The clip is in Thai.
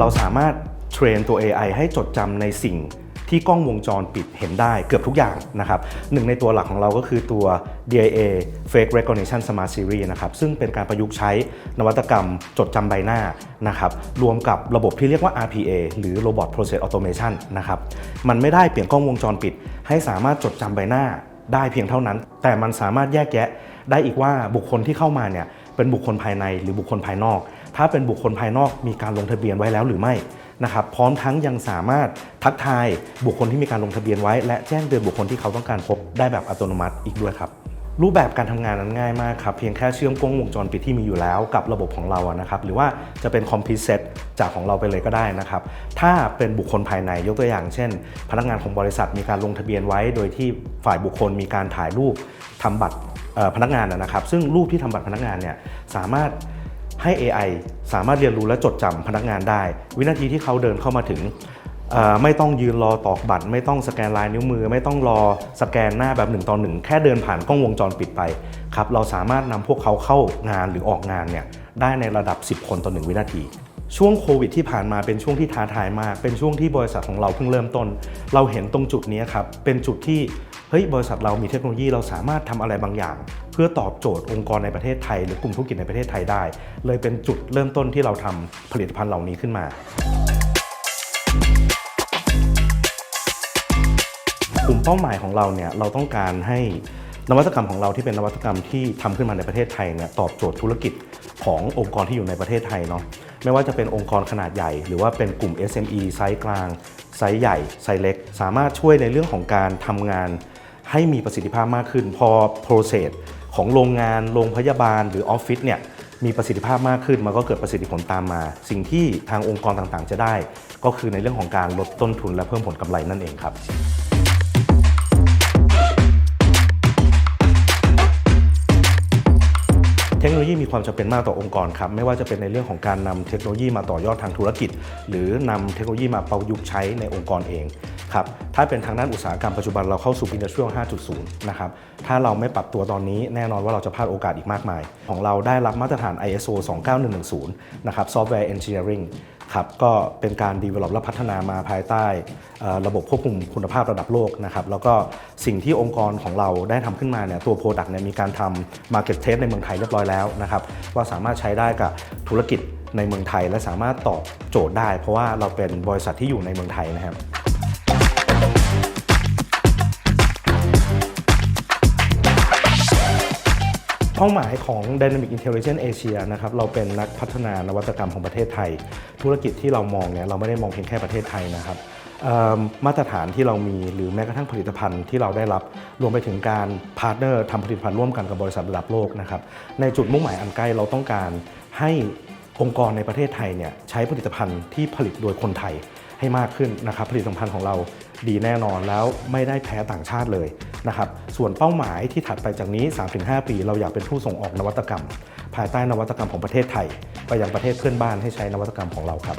เรามารถเทรนตัว AI ให้จดจำในสิ่งที่กล้องวงจรปิดเห็นได้เกือบทุกอย่างนะครับหนึ่งในตัวหลักของเราก็คือตัว DIA Fake Recognition Smart Series นะครับซึ่งเป็นการประยุกต์ใช้นวัตกรรมจดจำใบหน้านะครับรวมกับระบบที่เรียกว่า RPA หรือ Robot Process Automation นะครับมันไม่ได้เปลี่ยนกล้องวงจรปิด ให้สามารถจดจำใบหน้าได้เพียงเท่านั้น แต่มันสามารถแยกแยะได้อีกว่าบุคคลที่เข้ามาเนี่ยเป็นบุคคลภายในหรือบุคคลภายนอก ถ้าเป็นบุคคลภายนอกมีการลงทะเบียนไว้แล้วหรือไม่นะครับพร้อมทั้งยังสามารถทักทายบุคคลที่มีการลงทะเบียนไว้ และแจ้งเตือนบุคคลที่เขาต้องการพบได้แบบอัตโนมัติอีกด้วยครับรูปแบบการทำงานนั้นง่ายมากครับ เพียงแค่เชื่อมกล้องวงจรปิดที่มีอยู่แล้วกับระบบของเราอะนะครับ หรือว่าจะเป็นคอมพิวเซตจากของเราไปเลยก็ได้นะครับ ถ้าเป็นบุคคลภายในยกตัวอย่าง เช่น พนักงานของบริษัทมีการลงทะเบียนไว้ โดยที่ฝ่ายบุคคลมีการถ่ายรูปทำบัตรพนักงานนะครับ ซึ่งรูปที่ทำบัตรพนักงานเนี่ยสามารถ ให้ AI สามารถเรียนรู้และจดจำพนักงานได้ วินาทีที่เขาเดินเข้ามาถึง ไม่ต้องยืนรอตอกบัตร ไม่ต้องสแกนลายนิ้วมือ ไม่ต้องรอสแกนหน้าแบบหนึ่งต่อหนึ่งแค่เดินผ่านกล้องวงจรปิดไปครับเราสามารถนำพวกเขาเข้างานหรือออกงานเนี่ยได้ในระดับ 10 คนต่อ1วินาทีช่วงโควิดที่ผ่านมาเป็นช่วงที่ท้าทายมาก เป็นช่วงที่บริษัทของเราเพิ่งเริ่มต้น เราเห็นตรงจุดนี้ครับ เป็นจุดที่ เฮ้ยบริษัทเรามีเทคโนโลยีเราสามารถทำอะไรบางอย่าง เพื่อตอบโจทย์องค์กรในประเทศไทย หรือกลุ่มธุรกิจในประเทศไทยได้ เลยเป็นจุดเริ่มต้นที่เราทำผลิตภัณฑ์เหล่านี้ขึ้นมา กลุ่มเป้าหมายของเราเนี่ยเราต้องการให้นวัตกรรมของเราที่เป็นนวัตกรรมที่ทำขึ้นมาในประเทศไทยเนี่ยตอบโจทย์ธุรกิจขององค์กรที่อยู่ในประเทศไทยเนาะไม่ว่าจะเป็นองค์กรขนาดใหญ่ หรือว่าเป็นกลุ่ม SME ไซส์กลาง ไซส์ใหญ่ ไซส์เล็ก สามารถช่วยในเรื่องของการทำงาน ให้มีประสิทธิภาพมากขึ้น พอ process ของโรงงานโรงพยาบาลหรือออฟฟิศเนี่ยมีประสิทธิภาพมากขึ้น มันก็เกิดประสิทธิผลตามมา สิ่งที่ทางองค์กรต่างๆ จะได้ ก็คือในเรื่องของการลดต้นทุนและเพิ่มผลกำไรนั่นเองครับเทคโนโลยีมีความจำเป็นมากต่อองค์กรครับ ไม่ว่าจะเป็นในเรื่องของการนำเทคโนโลยีมาต่อยอดทางธุรกิจ หรือนำเทคโนโลยีมาประยุกต์ใช้ในองค์กรเอง ครับถ้าเป็นทางด้านอุตสาหกรรมปัจจุบันเราเข้าสู่ Industrial 5.0 นะครับ ถ้าเราไม่ปรับตัวตอนนี้แน่นอนว่าเราจะพลาดโอกาสอีกมากมาย ของเราได้รับมาตรฐาน ISO 29110 นะครับ Software Engineering ครับก็เป็นการ develop และพัฒนามาภายใต้ระบบควบคุมคุณภาพระดับโลกนะครับแล้วก็สิ่งที่องค์กรของเราได้ทำขึ้นมาเนี่ยตัว Product เนี่ยมีการทำ Market Test ในเมืองไทยเรียบร้อยแล้วนะครับว่าสามารถใช้ได้กับธุรกิจในเมืองไทย และสามารถตอบโจทย์ได้ เพราะว่าเราเป็นบริษัทที่อยู่ในเมืองไทยนะครับ เป้าหมายของ Dynamic Intelligence Asia นะครับเราเป็นนักพัฒนานวัตกรรมของประเทศไทย ธุรกิจที่เรามองเนี่ยเราไม่ได้มองเพียงแค่ประเทศไทยนะครับมาตรฐานที่เรามีหรือแม้กระทั่งผลิตภัณฑ์ที่เราได้รับ รวมไปถึงการพาร์ทเนอร์ทำผลิตภัณฑ์ร่วมกันกับบริษัทระดับโลกนะครับในจุดมุ่งหมายอันใกล้เราต้องการให้องค์กรในประเทศไทยเนี่ยใช้ผลิตภัณฑ์ที่ผลิตโดยคนไทย ให้มากขึ้นนะครับผลิตภัณฑ์ของเราดีแน่นอนแล้วไม่ได้แพ้ต่างชาติเลยนะครับส่วนเป้าหมายที่ถัดไปจากนี้ 3-5 ปี เราอยากเป็นผู้ส่งออกนวัตกรรม ภายใต้นวัตกรรมของประเทศไทย ไปยังประเทศเพื่อนบ้านให้ใช้นวัตกรรมของเราครับ